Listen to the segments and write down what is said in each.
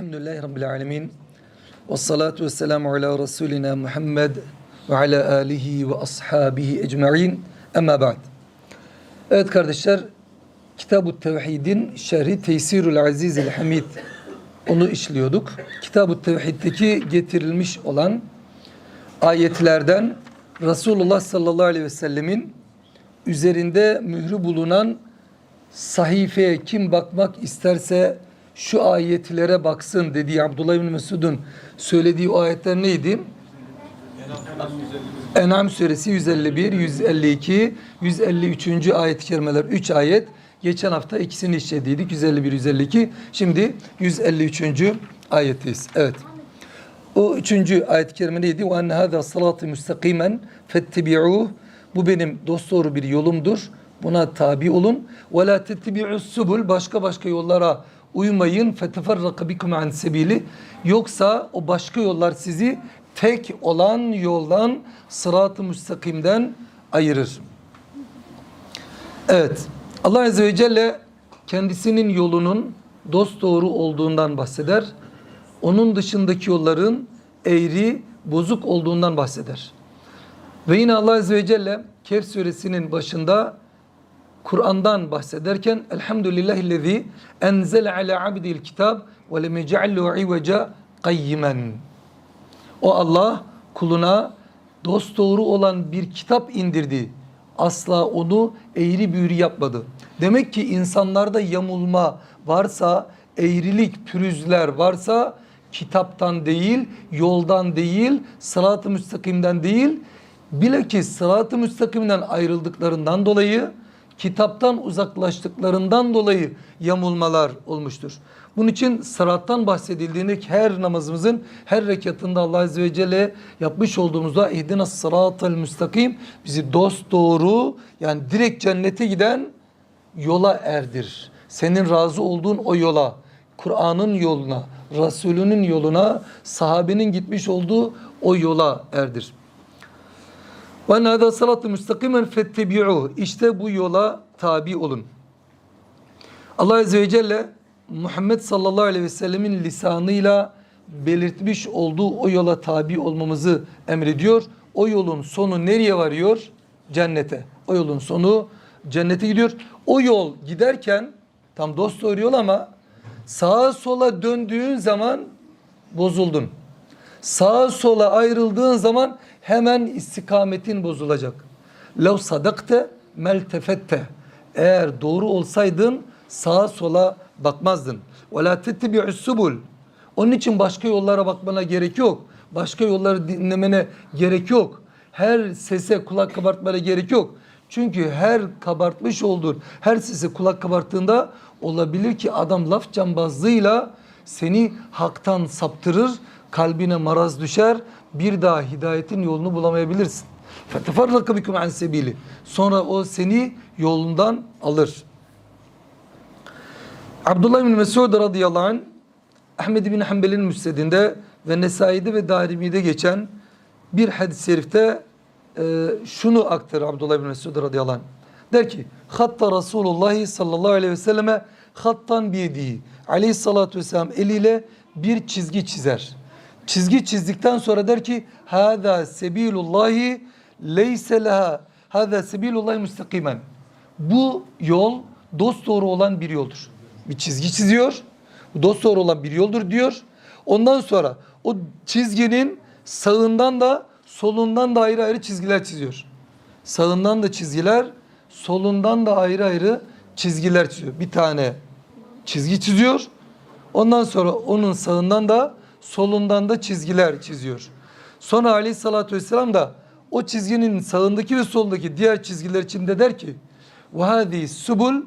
Elhamdülillahi Rabbil Alemin. Ve salatu ve selamu ala Resulina Muhammed ve ala alihi ve ashabihi ecma'in. Ama ba'd. Evet kardeşler, Kitab-ı Tevhid'in şerhi Teysirul Azizil Hamid onu işliyorduk. Kitab-ı Tevhid'deki getirilmiş olan ayetlerden Resulullah sallallahu aleyhi ve sellemin üzerinde mührü bulunan sahifeye kim bakmak isterse şu ayetlere baksın dediği Abdullah bin Mesud'un söylediği o ayetler neydi? En'am suresi 151, 152, 153. ayet-i kerimeler 3 ayet. Geçen hafta ikisini işlediydik. 151, 152. Şimdi 153. ayetteyiz. Evet. O üçüncü ayet-i kerime neydi? Enne hâzâ salâtı müstakimen fettebi'ûh. Bu benim dosdoğru bir yolumdur. Buna tabi olun. La tettebi'us subul. Başka başka yollara uymayın. Feteferraka bikum an sebili. Yoksa o başka yollar sizi tek olan yoldan sırat-ı müstakimden ayırır. Evet. Allah Azze ve Celle kendisinin yolunun dosdoğru olduğundan bahseder. Onun dışındaki yolların eğri, bozuk olduğundan bahseder. Ve yine Allah Azze ve Celle Kehf suresinin başında Kur'an'dan bahsederken Elhamdülillahillezî enzele ala abdil kitab ve lem yec'allu iveca qayyimen. O Allah kuluna dosdoğru olan bir kitap indirdi. Asla onu eğri büğrü yapmadı. Demek ki insanlarda yamulma varsa, eğrilik, pürüzler varsa kitaptan değil, yoldan değil, sırat-ı müstakimden değil, bilakis sırat-ı müstakimden ayrıldıklarından dolayı, kitaptan uzaklaştıklarından dolayı yamulmalar olmuştur. Bunun için sırattan bahsedildiğinde her namazımızın her rekatında Allah Azze ve Celle yapmış olduğumuzda ihdina sıratel müstakim bizi dost doğru yani direkt cennete giden yola erdir. Senin razı olduğun o yola, Kur'an'ın yoluna, Resulünün yoluna, sahabenin gitmiş olduğu o yola erdir. Ve nâdâ salatı müstakimen fettebi'û. İşte bu yola tabi olun. Allah Azze ve Celle Muhammed sallallahu aleyhi ve sellemin lisanıyla belirtmiş olduğu o yola tabi olmamızı emrediyor. O yolun sonu nereye varıyor? Cennete. O yolun sonu cennete gidiyor. O yol giderken tam dost doğru yol ama sağa sola döndüğün zaman bozuldun. Sağa sola ayrıldığın zaman hemen istikametin bozulacak. Lev sadakte meltefette. Eğer doğru olsaydın sağa sola bakmazdın. Ve la tettebi'us subul. Onun için başka yollara bakmana gerek yok. Başka yolları dinlemene gerek yok. Her sese kulak kabartmana gerek yok. Çünkü her kabartmış olduğun, her sese kulak kabarttığında olabilir ki adam laf cambazlığıyla seni haktan saptırır, kalbine maraz düşer, bir daha hidayetin yolunu bulamayabilirsin. فَتَفَرَّقَ بِكُمْ عَنْ sebili. Sonra o seni yolundan alır. Abdullah bin Mesud radıyallahu anh Ahmed bin Hanbel'in müsnedinde ve Nesai'de ve Darimi'de geçen bir hadis-i şerifte e, şunu aktarır Abdullah bin Mesud radıyallahu anh. Der ki hatta Resulullah sallallahu aleyhi ve selleme hattan biyediği aleyhissalatü vesselam eliyle bir çizgi çizer. Çizgi çizdikten sonra der ki hâzâ sebilullahi leyse leha hâzâ sebilullahi müstakimen. Bu yol dost doğru olan bir yoldur. Bir çizgi çiziyor. Bu dost doğru olan bir yoldur diyor. Ondan sonra o çizginin sağından da solundan da ayrı ayrı çizgiler çiziyor. Sağından da çizgiler, solundan da ayrı ayrı çizgiler çiziyor. Bir tane çizgi çiziyor. Ondan sonra onun sağından da solundan da çizgiler çiziyor. Sonra aleyhissalatü vesselam da o çizginin sağındaki ve solundaki diğer çizgiler içinde der ki وَهَذِي subul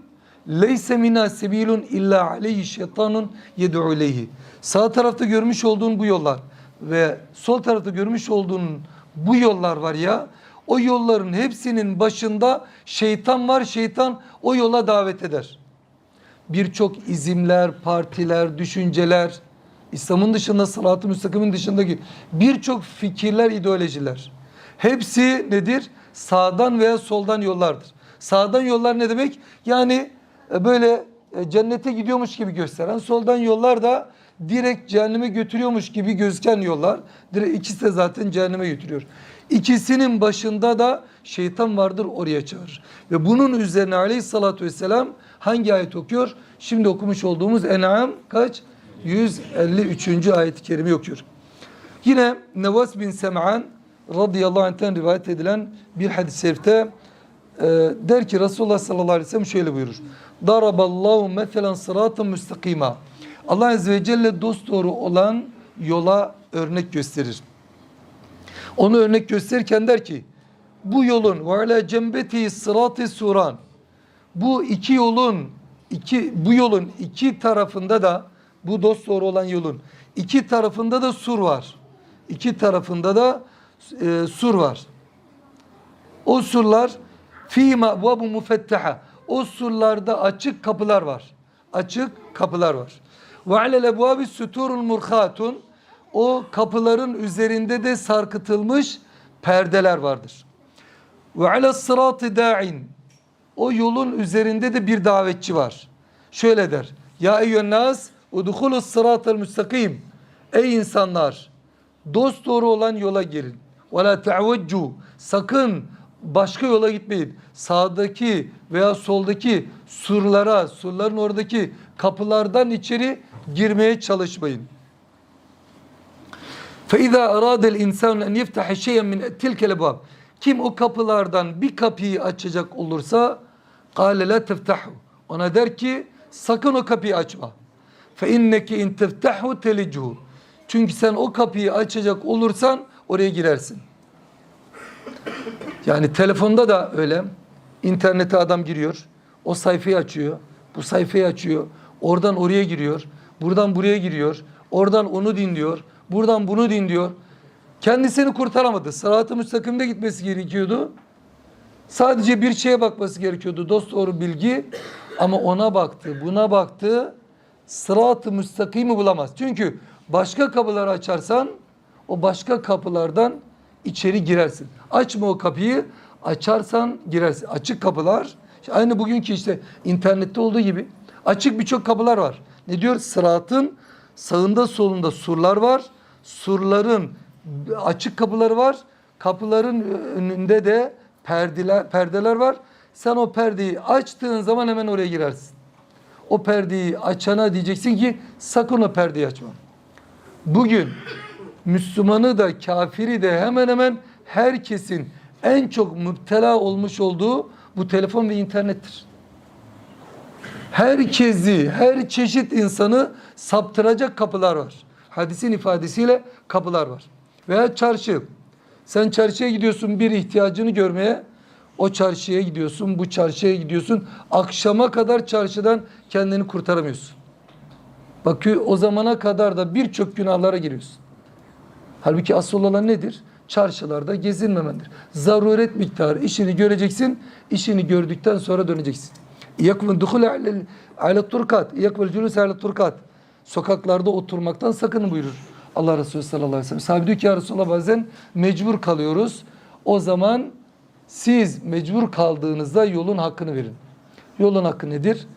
leyse minâ sebilun illa aleyhi şeytanun yed'u ileyhi. Sağ tarafta görmüş olduğun bu yollar ve sol tarafta görmüş olduğun bu yollar var ya o yolların hepsinin başında şeytan var. Şeytan o yola davet eder. Birçok izimler, partiler, düşünceler, İslam'ın dışında, sırat-ı müstakimin dışındaki birçok fikirler, ideolojiler. Hepsi nedir? Sağdan veya soldan yollardır. Sağdan yollar ne demek? Yani e, böyle e, cennete gidiyormuş gibi gösteren, soldan yollar da direkt cehenneme götürüyormuş gibi gözüken yollar. Direkt ikisi de zaten cehenneme götürüyor. İkisinin başında da şeytan vardır oraya çağırır. Ve bunun üzerine aleyhissalatü vesselam hangi ayet okuyor? Şimdi okumuş olduğumuz En'am kaç? 153. ayet-i kerime okuyor. Yine Nevas bin Sem'an radıyallahu anh'ten rivayet edilen bir hadis-i şerifte e, der ki Resulullah sallallahu aleyhi ve sellem şöyle buyurur. Daraballahu meselen sıratın müstakima. Allah azze ve celle dosdoğru olan yola örnek gösterir. Onu örnek gösterirken der ki bu yolun ve ala cembeti sıratı suran bu iki yolun iki bu yolun iki tarafında da bu dosdoğru olan yolun iki tarafında da sur var. İki tarafında da e, sur var. O surlar fîmâ bu mufettaha. O surlarda açık kapılar var. Açık kapılar var. Ve alel ebvabi suturul murhatun. O kapıların üzerinde de sarkıtılmış perdeler vardır. Ve ala sıratı da'in. O yolun üzerinde de bir davetçi var. Şöyle der. Ya eyyühen nas udhulus sıratel müstakim. Ey insanlar dost doğru olan yola girin. Ve la te'veccu. Sakın başka yola gitmeyin. Sağdaki veya soldaki surlara, surların oradaki kapılardan içeri girmeye çalışmayın. فَاِذَا اَرَادَ الْاِنْسَانُ اَنْ يَفْتَحَ شَيْئًا مِنْ تِلْكَ الْاَبْوَابِ Kim o kapılardan bir kapıyı açacak olursa قَالَ لَا تَفْتَحُ Ona der ki sakın o kapıyı açma. Fe inneki in teftahu telicuhu. Çünkü sen o kapıyı açacak olursan oraya girersin. Yani telefonda da öyle. İnternete adam giriyor. O sayfayı açıyor. Bu sayfayı açıyor. Oradan oraya giriyor. Buradan buraya giriyor. Oradan onu dinliyor. Buradan bunu dinliyor. Kendisini kurtaramadı. Sırat-ı müstakimde gitmesi gerekiyordu. Sadece bir şeye bakması gerekiyordu. Dost doğru bilgi. Ama ona baktı, buna baktı. Sırat-ı müstakimi bulamaz. Çünkü başka kapıları açarsan o başka kapılardan içeri girersin. Açma o kapıyı. Açarsan girersin. Açık kapılar. Aynı bugünkü işte internette olduğu gibi açık birçok kapılar var. Ne diyor? Sıratın sağında solunda surlar var. Surların açık kapıları var. Kapıların önünde de perdeler, perdeler var. Sen o perdeyi açtığın zaman hemen oraya girersin. O perdeyi açana diyeceksin ki sakın o perdeyi açma. Bugün Müslümanı da kafiri de hemen hemen herkesin en çok müptela olmuş olduğu bu telefon ve internettir. Herkesi, her çeşit insanı saptıracak kapılar var. Hadisin ifadesiyle kapılar var. Veya çarşı. Sen çarşıya gidiyorsun bir ihtiyacını görmeye. O çarşıya gidiyorsun, bu çarşıya gidiyorsun. Akşama kadar çarşıdan kendini kurtaramıyorsun. Bakıyor o zamana kadar da birçok günahlara giriyorsun. Halbuki asıl olan nedir? Çarşılarda gezinmemendir. Zaruret miktarı işini göreceksin. işini gördükten sonra döneceksin. Yakvun duhul ala turkat. Yakvul culus ala turkat. Sokaklarda oturmaktan sakının buyurur. Allah Resulü sallallahu aleyhi ve sellem. Sahabe diyor ki ya Resulallah bazen mecbur kalıyoruz. O zaman siz mecbur kaldığınızda yolun hakkını verin. Yolun hakkı nedir?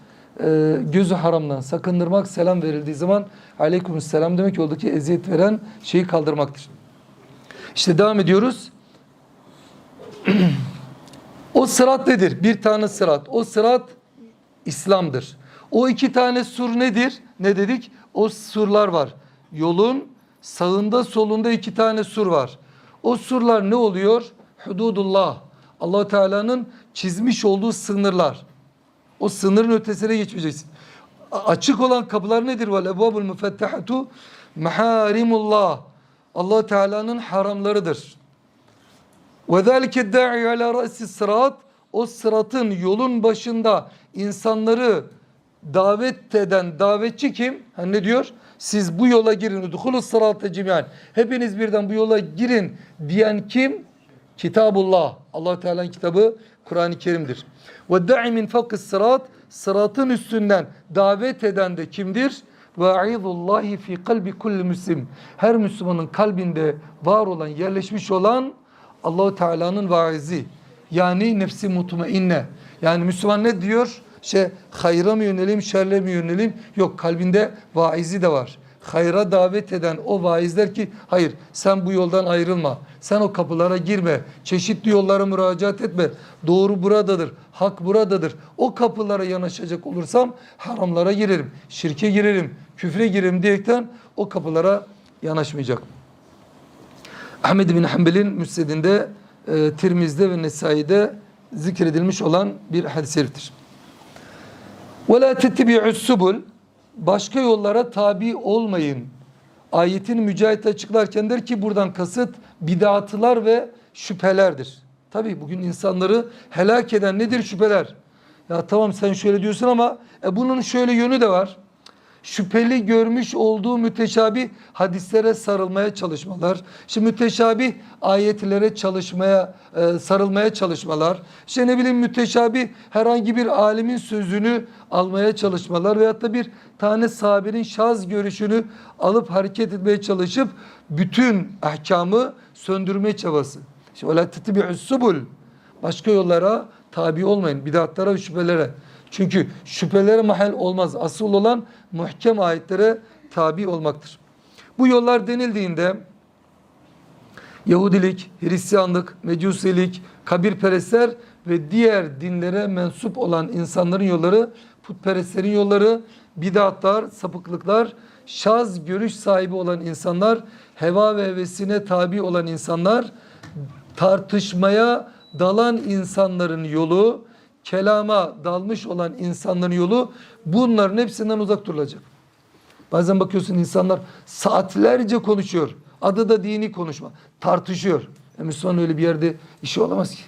Ee, gözü haramdan sakındırmak, selam verildiği zaman aleykümselam demek yoldaki eziyet veren şeyi kaldırmaktır. İşte devam ediyoruz. o sırat nedir? Bir tane sırat. O sırat İslam'dır. O iki tane sur nedir? Ne dedik? O surlar var. Yolun sağında solunda iki tane sur var. O surlar ne oluyor? Hududullah. Allah Teala'nın çizmiş olduğu sınırlar. O sınırın ötesine geçmeyeceksin. Açık olan kapılar nedir? Vel ebvabul müfettehatu meharimullah. allah Teala'nın haramlarıdır. Ve zâlike dâ'i alâ ra'si sırat o sıratın yolun başında insanları davet eden davetçi kim? Ha ne diyor? Siz bu yola girin. Udhulus sırate cemiyan. Hepiniz birden bu yola girin diyen kim? Kitabullah. allah Teala'nın kitabı Kur'an-ı Kerim'dir. Ve da'i min fakis sırat. Sıratın üstünden davet eden de kimdir? Ve aizullahi fi kalbi kulli müslim. Her Müslümanın kalbinde var olan, yerleşmiş olan Allahu Teala'nın vaizi. Yani nefsi mutmainne. Yani Müslüman ne diyor? Şey hayra mı yönelim, şerle mi yönelim? Yok kalbinde vaizi de var hayra davet eden o vaizler ki hayır sen bu yoldan ayrılma. Sen o kapılara girme. Çeşitli yollara müracaat etme. Doğru buradadır. Hak buradadır. O kapılara yanaşacak olursam haramlara girerim. Şirke girerim. Küfre girerim diyerekten o kapılara yanaşmayacak. Ahmed bin Hanbel'in müsnedinde e, Tirmiz'de ve Nesai'de zikredilmiş olan bir hadis-i şeriftir. وَلَا تَتَّبِعُ السُّبُلِ Başka yollara tabi olmayın. Ayetin mücahit açıklarken der ki buradan kasıt bidatılar ve şüphelerdir. Tabi bugün insanları helak eden nedir şüpheler? Ya tamam sen şöyle diyorsun ama e, bunun şöyle yönü de var Şüpheli görmüş olduğu müteşabih hadislere sarılmaya çalışmalar. İşte müteşabih ayetlere çalışmaya, e, sarılmaya çalışmalar. İşte ne bileyim müteşabih herhangi bir alimin sözünü almaya çalışmalar. Veyahut da bir tane sahabenin şaz görüşünü alıp hareket etmeye çalışıp bütün ahkamı söndürme çabası. İşte وَلَا تَتِبِعُ السُّبُلِ Başka yollara tabi olmayın. Bidatlara ve şüphelere. Çünkü şüphelere mahal olmaz. Asıl olan muhkem ayetlere tabi olmaktır. Bu yollar denildiğinde Yahudilik, Hristiyanlık, Mecusilik, kabirperestler ve diğer dinlere mensup olan insanların yolları, putperestlerin yolları, bidatlar, sapıklıklar, şaz görüş sahibi olan insanlar, heva ve hevesine tabi olan insanlar, tartışmaya dalan insanların yolu, kelama dalmış olan insanların yolu bunların hepsinden uzak durulacak. Bazen bakıyorsun insanlar saatlerce konuşuyor. Adı da dini konuşma. Tartışıyor. E Müslüman öyle bir yerde işi olamaz ki.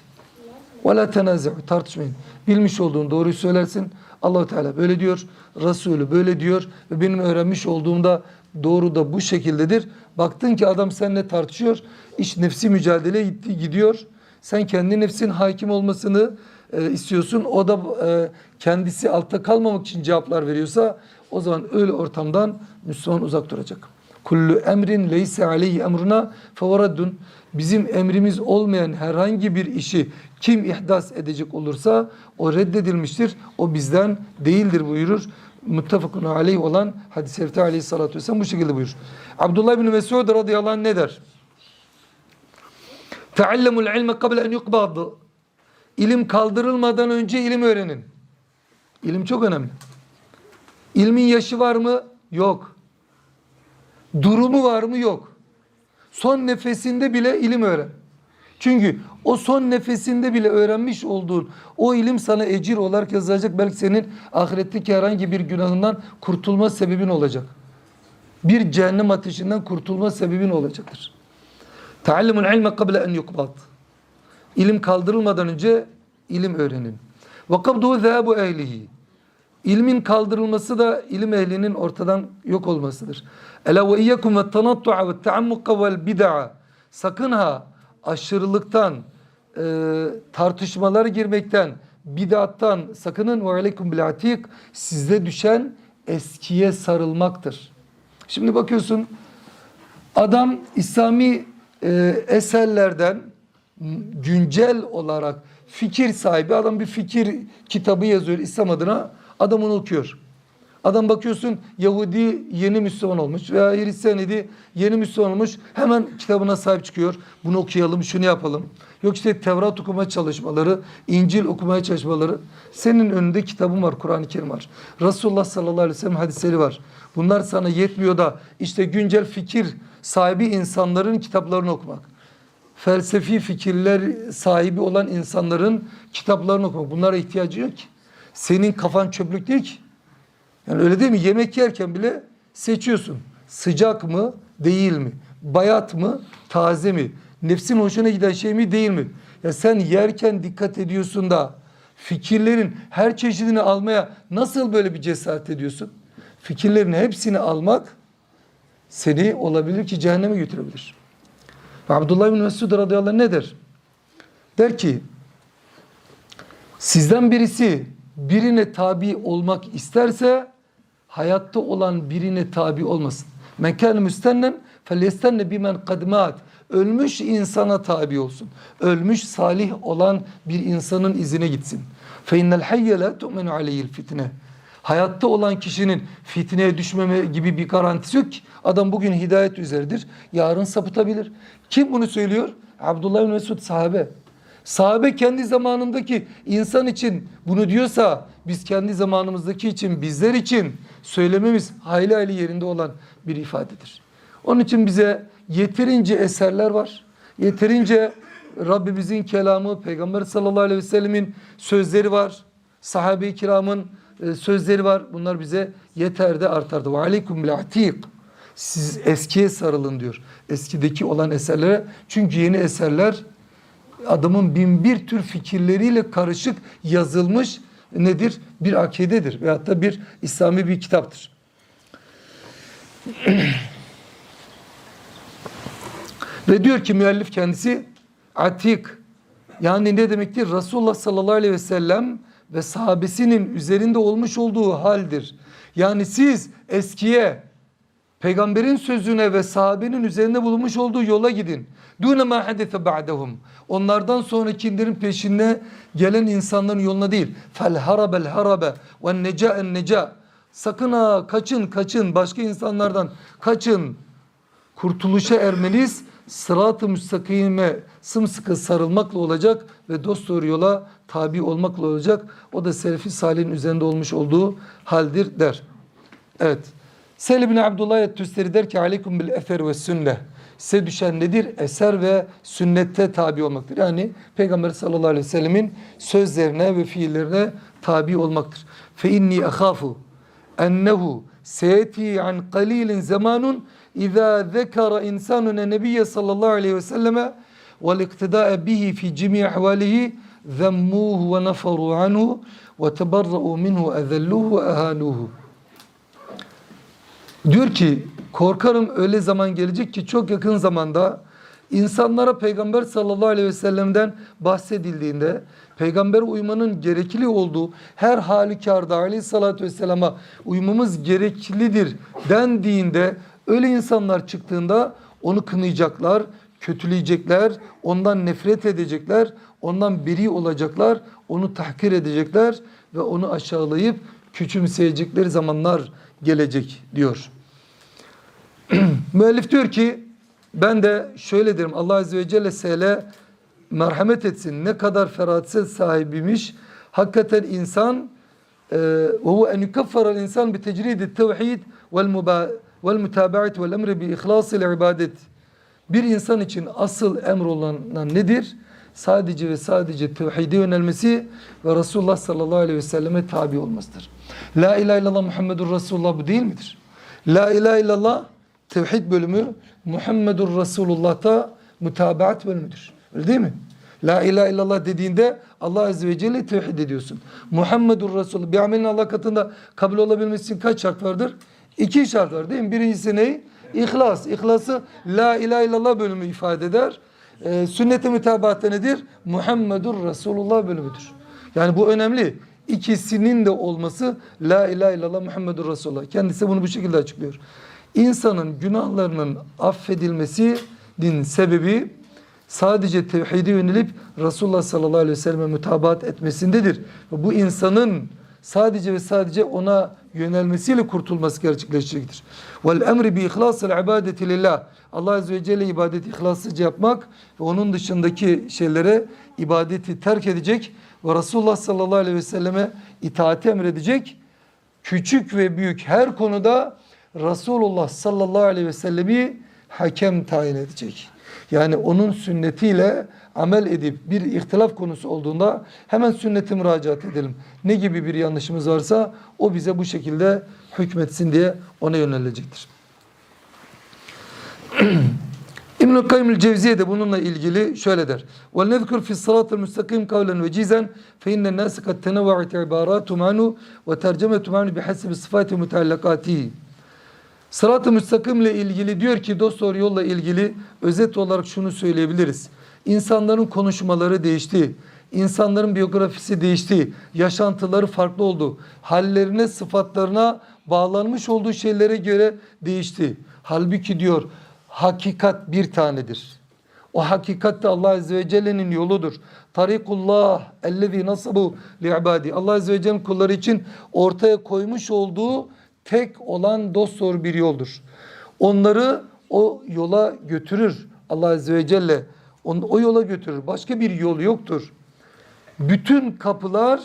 وَلَا تَنَازِعُ Tartışmayın. Bilmiş olduğun doğruyu söylersin. Allahu Teala böyle diyor. Resulü böyle diyor. Ve benim öğrenmiş olduğumda doğru da bu şekildedir. Baktın ki adam seninle tartışıyor. İş nefsi mücadele gitti, gidiyor. Sen kendi nefsin hakim olmasını e, istiyorsun. O da e, kendisi altta kalmamak için cevaplar veriyorsa o zaman öyle ortamdan Müslüman uzak duracak. Kullu emrin leyse aleyhi emruna fevaraddun. Bizim emrimiz olmayan herhangi bir işi kim ihdas edecek olursa o reddedilmiştir. O bizden değildir buyurur. Muttefakun aleyh olan hadis-i şerifte aleyhissalatü vesselam bu şekilde buyurur. Abdullah bin Mesud radıyallahu anh ne der? Teallemul ilme kable en yukbad. İlim kaldırılmadan önce ilim öğrenin. İlim çok önemli. İlmin yaşı var mı? Yok. Durumu var mı? Yok. Son nefesinde bile ilim öğren. Çünkü o son nefesinde bile öğrenmiş olduğun o ilim sana ecir olarak yazılacak. Belki senin ahiretteki herhangi bir günahından kurtulma sebebin olacak. Bir cehennem ateşinden kurtulma sebebin olacaktır. Teallemul ilme kable en yukbat. İlim kaldırılmadan önce ilim öğrenin. Ve kabduhu zâbu ehlihi. İlmin kaldırılması da ilim ehlinin ortadan yok olmasıdır. Ela ve iyyekum ve tanattu'a ve teammuka bid'a. Sakın ha aşırılıktan, e, tartışmalara girmekten, bid'attan sakının ve aleykum bil. Sizde düşen eskiye sarılmaktır. Şimdi bakıyorsun adam İslami e, eserlerden güncel olarak fikir sahibi adam bir fikir kitabı yazıyor İslam adına adam onu okuyor. Adam bakıyorsun Yahudi yeni Müslüman olmuş veya Hristiyan idi yeni Müslüman olmuş hemen kitabına sahip çıkıyor. Bunu okuyalım şunu yapalım. Yok işte Tevrat okuma çalışmaları, İncil okumaya çalışmaları. Senin önünde kitabın var, Kur'an-ı Kerim var. Resulullah sallallahu aleyhi ve sellem hadisleri var. Bunlar sana yetmiyor da işte güncel fikir sahibi insanların kitaplarını okumak. Felsefi fikirler sahibi olan insanların kitaplarını okumak. Bunlara ihtiyacı yok ki. Senin kafan çöplük değil ki. Yani öyle değil mi? Yemek yerken bile seçiyorsun. Sıcak mı, değil mi? Bayat mı, taze mi? Nefsin hoşuna giden şey mi, değil mi? Ya sen yerken dikkat ediyorsun da fikirlerin her çeşidini almaya nasıl böyle bir cesaret ediyorsun? Fikirlerin hepsini almak seni olabilir ki cehenneme götürebilir. Abdullah bin Mesud radıyallahu anh ne der? Ki sizden birisi birine tabi olmak isterse hayatta olan birine tabi olmasın. Men kâne müstennen felyestenne bimen kadmat. Ölmüş insana tabi olsun. Ölmüş salih olan bir insanın izine gitsin. Fe innel hayye la tu'menu aleyhil fitne. Hayatta olan kişinin fitneye düşmeme gibi bir garantisi yok ki. Adam bugün hidayet üzeridir. Yarın sapıtabilir. Kim bunu söylüyor? Abdullah bin Mesud sahabe. Sahabe kendi zamanındaki insan için bunu diyorsa biz kendi zamanımızdaki için bizler için söylememiz hayli hayli yerinde olan bir ifadedir. Onun için bize yeterince eserler var. Yeterince Rabbimizin kelamı, Peygamber sallallahu aleyhi ve sellemin sözleri var. Sahabe-i kiramın e, sözleri var. Bunlar bize yeter de artardı. Ve aleykum bil atik. Siz eskiye sarılın diyor. Eskideki olan eserlere. Çünkü yeni eserler adamın bin bir tür fikirleriyle karışık yazılmış nedir? Bir akidedir veyahut da bir İslami bir kitaptır. Ve diyor ki müellif kendisi atik yani ne demektir? Resulullah sallallahu aleyhi ve sellem ve sahabesinin üzerinde olmuş olduğu haldir. Yani siz eskiye peygamberin sözüne ve sahabenin üzerinde bulunmuş olduğu yola gidin. Dune ma hadise ba'dehum. Onlardan sonrakilerin peşinde gelen insanların yoluna değil. Fel harabel harabe ve neca'en neca. Sakın ha kaçın kaçın başka insanlardan kaçın. Kurtuluşa ermeniz sırat-ı müstakime sımsıkı sarılmakla olacak ve dosdoğru yola tabi olmakla olacak. O da Selefi Salih'in üzerinde olmuş olduğu haldir der. Evet. Selim bin Abdullah et-Tüsteri der ki aleykum bil efer ve sünne. Size düşen nedir? Eser ve sünnette tabi olmaktır. Yani Peygamber sallallahu aleyhi ve sellemin sözlerine ve fiillerine tabi olmaktır. Fe inni ahafu ennehu seyeti an qalilin zamanun İza zekara insanun nebiyye sallallahu aleyhi ve selleme cemi ahvalihi zemmuhu ve neferu anhu ve tebarra'u minhu ezelluhu ve ehanuhu. Diyor ki korkarım öyle zaman gelecek ki çok yakın zamanda insanlara Peygamber sallallahu aleyhi ve sellem'den bahsedildiğinde Peygamber uymanın gerekli olduğu her halükarda aleyhissalatü vesselama uymamız gereklidir dendiğinde öyle insanlar çıktığında onu kınayacaklar, kötüleyecekler, ondan nefret edecekler, ondan biri olacaklar, onu tahkir edecekler ve onu aşağılayıp küçümseyecekleri zamanlar gelecek diyor. Müellif diyor ki ben de şöyle derim Allah Azze ve Celle Seyle merhamet etsin. Ne kadar feraset sahibiymiş. Hakikaten insan ve hu en yukaffara insan bi tecrid tevhid vel mutabaat vel emri bi ihlasil ibadet. Bir insan için asıl emr olan nedir? Sadece ve sadece tevhide yönelmesi ve Resulullah sallallahu aleyhi ve selleme tabi olmasıdır. La ilahe illallah Muhammedur Resulullah bu değil midir? La ilahe illallah tevhid bölümü Muhammedur Resulullah'ta mutabaat bölümüdür. Öyle değil mi? La ilahe illallah dediğinde Allah Azze ve Celle tevhid ediyorsun. Muhammedur Resulullah. Bir amelin Allah katında kabul olabilmesi için kaç şart vardır? İki şart var değil mi? Birincisi ne? İhlas. İhlası La ilahe illallah bölümü ifade eder. Ee, sünnet-i mütabaatı nedir? Muhammedur Resulullah bölümüdür. Yani bu önemli. İkisinin de olması La ilahe illallah Muhammedur Resulullah. Kendisi bunu bu şekilde açıklıyor. İnsanın günahlarının affedilmesinin sebebi sadece tevhide yönelip Resulullah sallallahu aleyhi ve selleme mütabaat etmesindedir. Bu insanın sadece ve sadece ona yönelmesiyle kurtulması gerçekleşecektir. Vel emri bi ihlasil ibadeti lillah. Allah azze ve celle ibadeti ihlaslıca yapmak ve onun dışındaki şeylere ibadeti terk edecek ve Resulullah sallallahu aleyhi ve selleme itaati emredecek. Küçük ve büyük her konuda Resulullah sallallahu aleyhi ve sellemi hakem tayin edecek. Yani onun sünnetiyle amel edip bir ihtilaf konusu olduğunda hemen sünneti müracaat edelim. Ne gibi bir yanlışımız varsa o bize bu şekilde hükmetsin diye ona yönelecektir. İbn-i Kayyum Cevziye de bununla ilgili şöyle der. وَلْنَذْكُرْ فِي الصَّلَاةِ الْمُسْتَقِيمِ قَوْلًا وَجِيزًا فَاِنَّ النَّاسَ قَدْ تَنَوَعَتْ عِبَارَاتُمْ عَنُوا وَتَرْجَمَتُمْ عَنُوا بِحَسِبِ صِفَاتِ مُتَعَلَّقَاتِهِ Sırat-ı müstakim ile ilgili diyor ki dosdoğru yolla ilgili özet olarak şunu söyleyebiliriz. İnsanların konuşmaları değişti. İnsanların biyografisi değişti. Yaşantıları farklı oldu. Hallerine, sıfatlarına bağlanmış olduğu şeylere göre değişti. Halbuki diyor hakikat bir tanedir. O hakikatte Allah Azze ve Celle'nin yoludur. Tarikullah ellezî nasabu li'ibâdi. Allah Azze ve Celle'nin kulları için ortaya koymuş olduğu tek olan dosdoğru bir yoldur. Onları o yola götürür Allah Azze ve Celle. Onu o yola götürür. Başka bir yol yoktur. Bütün kapılar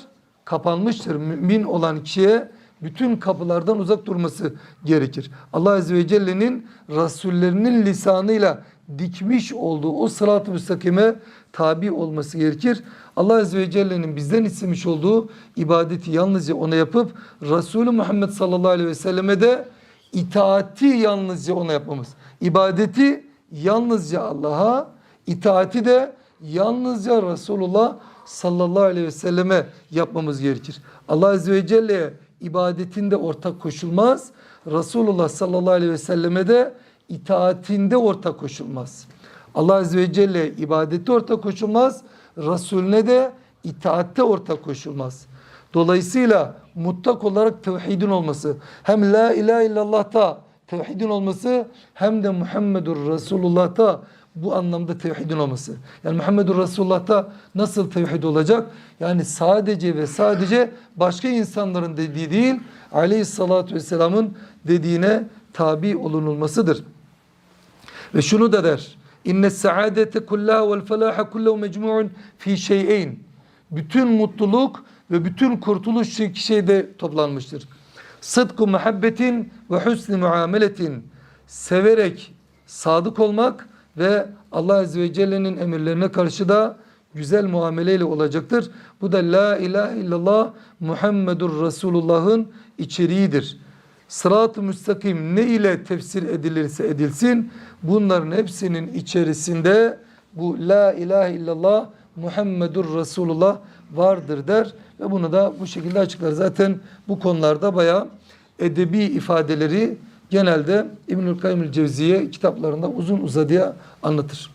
kapanmıştır. Mümin olan kişiye bütün kapılardan uzak durması gerekir. Allah Azze ve Celle'nin Resullerinin lisanıyla dikmiş olduğu o sırat-ı müstakime tabi olması gerekir. Allah Azze ve Celle'nin bizden istemiş olduğu ibadeti yalnızca ona yapıp Resulü Muhammed sallallahu aleyhi ve selleme de itaati yalnızca ona yapmamız. İbadeti yalnızca Allah'a, itaati de yalnızca Resulullah sallallahu aleyhi ve selleme yapmamız gerekir. Allah Azze ve Celle'ye ibadetinde ortak koşulmaz. Resulullah sallallahu aleyhi ve selleme de itaatinde ortak koşulmaz. Allah Azze ve Celle ibadette ortak koşulmaz. Resulüne de itaatte ortak koşulmaz. Dolayısıyla mutlak olarak tevhidin olması hem la ilahe illallah'ta tevhidin olması hem de Muhammedur Resulullah'ta bu anlamda tevhidin olması. Yani Muhammedur Resulullah'ta nasıl tevhid olacak? Yani sadece ve sadece başka insanların dediği değil, aleyhissalatü vesselamın dediğine tabi olunulmasıdır. Ve şunu da der. İnne saadete kullaha vel felaha kullahu mecmu'un fi şey'eyn. Bütün mutluluk ve bütün kurtuluş iki şeyde toplanmıştır. Sıdku muhabbetin ve husni muameletin. Severek sadık olmak ve Allah Azze ve Celle'nin emirlerine karşı da güzel muameleyle olacaktır. Bu da La ilahe illallah Muhammedur Resulullah'ın içeriğidir. Sırat-ı müstakim ne ile tefsir edilirse edilsin bunların hepsinin içerisinde bu La ilahe illallah Muhammedur Resulullah vardır der ve bunu da bu şekilde açıklar. Zaten bu konularda bayağı edebi ifadeleri genelde İbnül Kayyum Cevziye kitaplarında uzun uzadıya anlatır.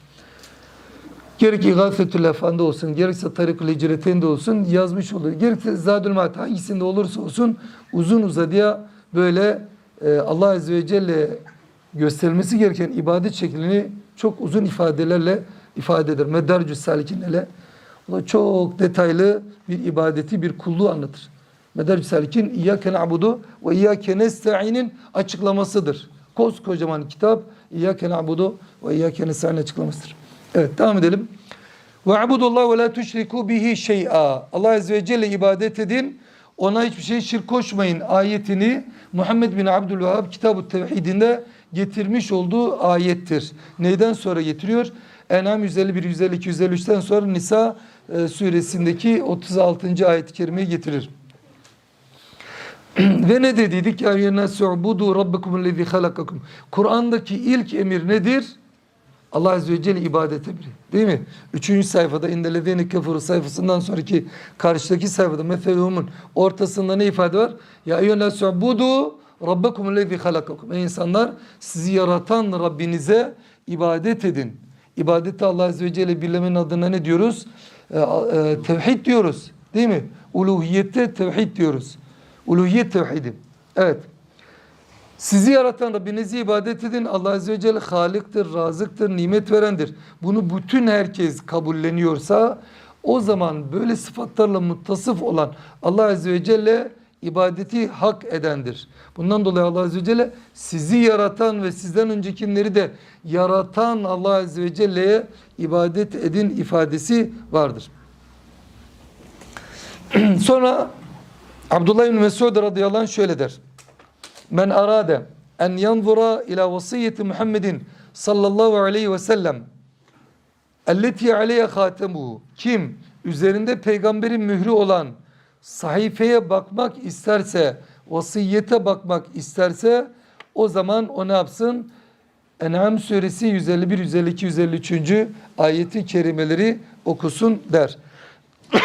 Gerek İgâfetül Efendi olsun, gerekse Tarikul Hicreten'de olsun yazmış olur. Gerekse Zadül Maat hangisinde olursa olsun uzun uzadıya böyle e, Allah Azze ve Celle gösterilmesi gereken ibadet şeklini çok uzun ifadelerle ifade eder. Meddarcü Salikin'le o da çok detaylı bir ibadeti, bir kulluğu anlatır. Medarcü Salikin İyyâke na'budu ve İyyâke nesta'inin açıklamasıdır. Koskocaman kitap İyyâke na'budu ve İyyâke nesta'inin açıklamasıdır. Evet devam edelim. Ve abudullah ve la tuşriku bihi şey'a. Allah Azze ve Celle ibadet edin. Ona hiçbir şey şirk koşmayın ayetini Muhammed bin Abdülvahhab Kitab-ı Tevhidinde getirmiş olduğu ayettir. Neyden sonra getiriyor? En'am 151, 152, 153'ten sonra Nisa e, suresindeki 36. ayet-i kerimeyi getirir. Ve ne dediydik? Ya yenasu'budu rabbakumul halakakum. Kur'an'daki ilk emir nedir? Allah Azze ve Celle ibadet emri. Değil mi? Üçüncü sayfada indelediğini kefuru sayfasından sonraki karşıdaki sayfada mefelumun ortasında ne ifade var? Ya eyyühennâsu'budu rabbakumul lezî halakakum. Ey insanlar sizi yaratan Rabbinize ibadet edin. İbadette Allah Azze ve Celle birlemenin adına ne diyoruz? Ee, e, tevhid diyoruz. Değil mi? Uluhiyette tevhid diyoruz. Uluhiyet tevhidi. Evet. Sizi yaratan Rabbinizi ibadet edin. Allah Azze ve Celle haliktir, razıktır, nimet verendir. Bunu bütün herkes kabulleniyorsa o zaman böyle sıfatlarla muttasıf olan Allah Azze ve Celle ibadeti hak edendir. Bundan dolayı Allah Azze ve Celle sizi yaratan ve sizden öncekileri de yaratan Allah Azze ve Celle'ye ibadet edin ifadesi vardır. Sonra Abdullah bin Mesud radıyallahu anh şöyle der. Men arade en yanzura ila vasiyeti Muhammedin sallallahu aleyhi ve sellem elleti aleyhe hatemuhu kim üzerinde peygamberin mührü olan sahifeye bakmak isterse vasiyete bakmak isterse o zaman o ne yapsın? En'am suresi 151, 152, 153. ayeti kerimeleri okusun der.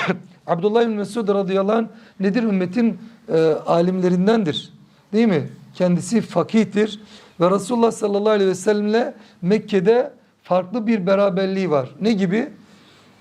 Abdullah bin Mesud radıyallahu anh nedir? Ümmetin e, alimlerindendir. Değil mi? Kendisi fakihtir. Ve Resulullah sallallahu aleyhi ve sellemle Mekke'de farklı bir beraberliği var. Ne gibi?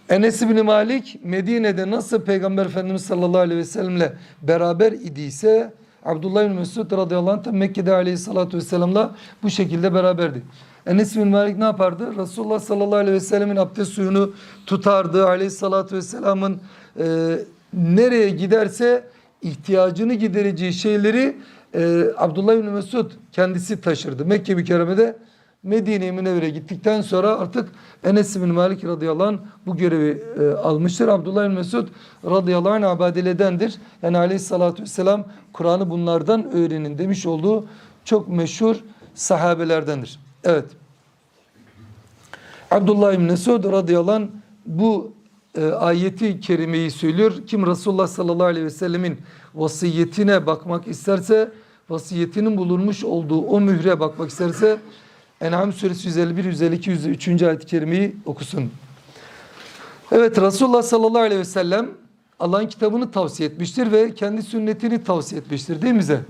Enes bin Malik Medine'de nasıl Peygamber Efendimiz sallallahu aleyhi ve sellemle beraber idiyse Abdullah bin Mesud radıyallahu anh Mekke'de aleyhissalatü vesselamla bu şekilde beraberdi. Enes bin Malik ne yapardı? Resulullah sallallahu aleyhi ve sellemin abdest suyunu tutardı. Aleyhissalatü vesselamın e, nereye giderse ihtiyacını gidereceği şeyleri e, Abdullah bin Mesud kendisi taşırdı. Mekke mükerremede Medine-i Münevvere gittikten sonra artık Enes bin Malik radıyallahu anh bu görevi e, almıştır. Abdullah bin Mesud radıyallahu anh abadeledendir. Yani aleyhissalatü vesselam Kur'an'ı bunlardan öğrenin demiş olduğu çok meşhur sahabelerdendir. Evet. Abdullah bin Mesud radıyallahu anh bu e, ayeti kerimeyi söylüyor. Kim Resulullah sallallahu aleyhi ve sellemin vasiyetine bakmak isterse vasiyetinin bulunmuş olduğu o mühre bakmak isterse En'am suresi 151, 152, 103. ayet-i kerimeyi okusun. Evet Resulullah sallallahu aleyhi ve sellem Allah'ın kitabını tavsiye etmiştir ve kendi sünnetini tavsiye etmiştir değil mi bize?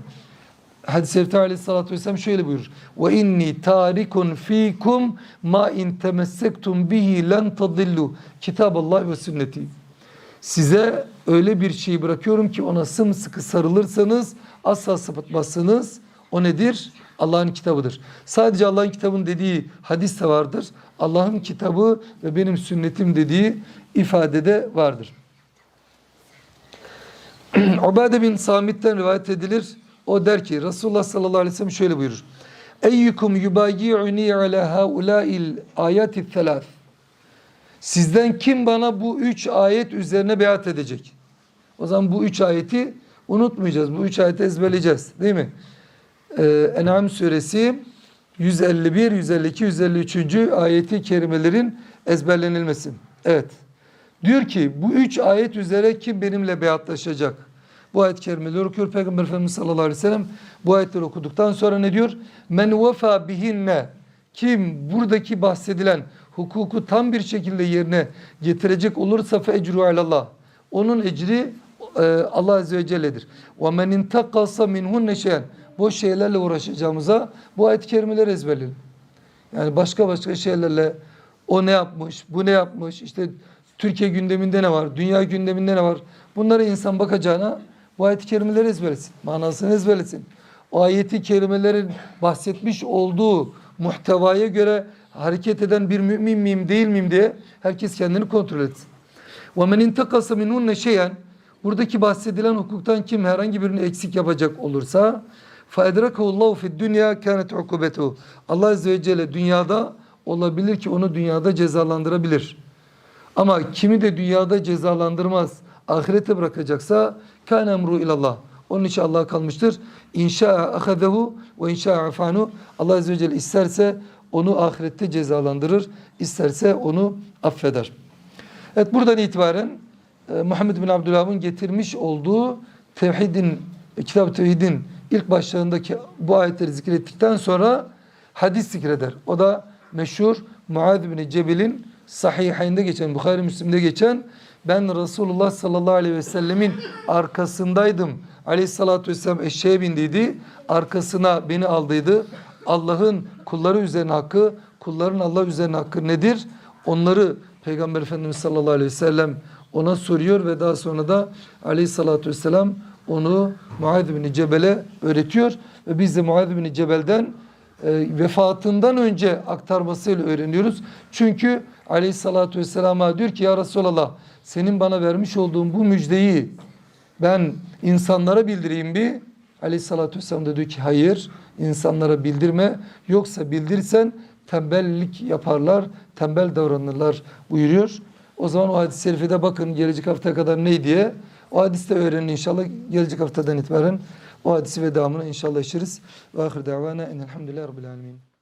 Hadis-i şerifte aleyhissalatü vesselam şöyle buyurur. Ve inni tarikun fikum ma in temessektum bihi len tadillu. Kitaballah ve sünneti. Size öyle bir şey bırakıyorum ki ona sımsıkı sarılırsanız asla sapıtmazsınız. O nedir? Allah'ın kitabıdır. Sadece Allah'ın kitabın dediği hadis de vardır. Allah'ın kitabı ve benim sünnetim dediği ifadede vardır. Ubade bin Samit'ten rivayet edilir. O der ki Resulullah sallallahu aleyhi ve sellem şöyle buyurur. Eyyukum yubayi'uni ala haula'il ayati thalath. Sizden kim bana bu üç ayet üzerine beyat edecek? O zaman bu üç ayeti unutmayacağız. Bu üç ayeti ezberleyeceğiz. Değil mi? Ee, En'am suresi 151, 152, 153. ayeti kerimelerin ezberlenilmesi. Evet. Diyor ki bu üç ayet üzere kim benimle beyatlaşacak? Bu ayet kerimeleri okuyor Peygamber Efendimiz sallallahu aleyhi ve sellem. Bu ayetleri okuduktan sonra ne diyor? Men vefa bihinne. Kim buradaki bahsedilen hukuku tam bir şekilde yerine getirecek olursa fe ecru alallah. Onun ecri Allah Azze ve Celle'dir. Ve men intakasa minhunne şeyen. Boş şeylerle uğraşacağımıza bu ayet-i kerimeleri ezberleyelim. Yani başka başka şeylerle o ne yapmış, bu ne yapmış, işte Türkiye gündeminde ne var, dünya gündeminde ne var. Bunlara insan bakacağına bu ayet-i kerimeleri ezberlesin. Manasını ezberlesin. O ayeti kerimelerin bahsetmiş olduğu muhtevaya göre hareket eden bir mümin miyim değil miyim diye herkes kendini kontrol etsin. وَمَنْ اِنْتَقَصَ مِنْهُنَّ شَيْئًا Buradaki bahsedilen hukuktan kim herhangi birini eksik yapacak olursa فَاَدْرَكَهُ اللّٰهُ فِي الدُّنْيَا كَانَتْ عُقُبَتُهُ Allah Azze ve Celle dünyada olabilir ki onu dünyada cezalandırabilir. Ama kimi de dünyada cezalandırmaz, ahirete bırakacaksa kan emru ilallah. Onun için Allah'a kalmıştır. İnşa ahadehu ve inşa afanu. Allah Azze ve Celle isterse onu ahirette cezalandırır, isterse onu affeder. Evet buradan itibaren e, Muhammed bin Abdülhab'ın getirmiş olduğu tevhidin, kitab tevhidin ilk başlarındaki bu ayetleri zikrettikten sonra hadis zikreder. O da meşhur Muad bin Cebel'in sahihinde geçen, Bukhari Müslim'de geçen ben Resulullah sallallahu aleyhi ve sellemin arkasındaydım. Aleyhissalatü vesselam eşeğe bindiydi. Arkasına beni aldıydı. Allah'ın kulları üzerine hakkı, kulların Allah üzerine hakkı nedir? Onları Peygamber Efendimiz sallallahu aleyhi ve sellem ona soruyor ve daha sonra da aleyhissalatü vesselam onu Muad bin Cebel'e öğretiyor. Ve biz de Muad bin Cebel'den e, vefatından önce aktarmasıyla öğreniyoruz. Çünkü aleyhissalatü vesselama diyor ki ya Resulallah senin bana vermiş olduğun bu müjdeyi ben insanlara bildireyim bir. Aleyhissalatü vesselam da diyor ki hayır insanlara bildirme. Yoksa bildirsen tembellik yaparlar, tembel davranırlar buyuruyor. O zaman o hadis-i şerifede bakın gelecek hafta kadar ne diye. O hadiste öğrenin inşallah gelecek haftadan itibaren o hadisi ve devamını inşallah işiriz. Ve ahir davana enelhamdülillahi rabbil alemin.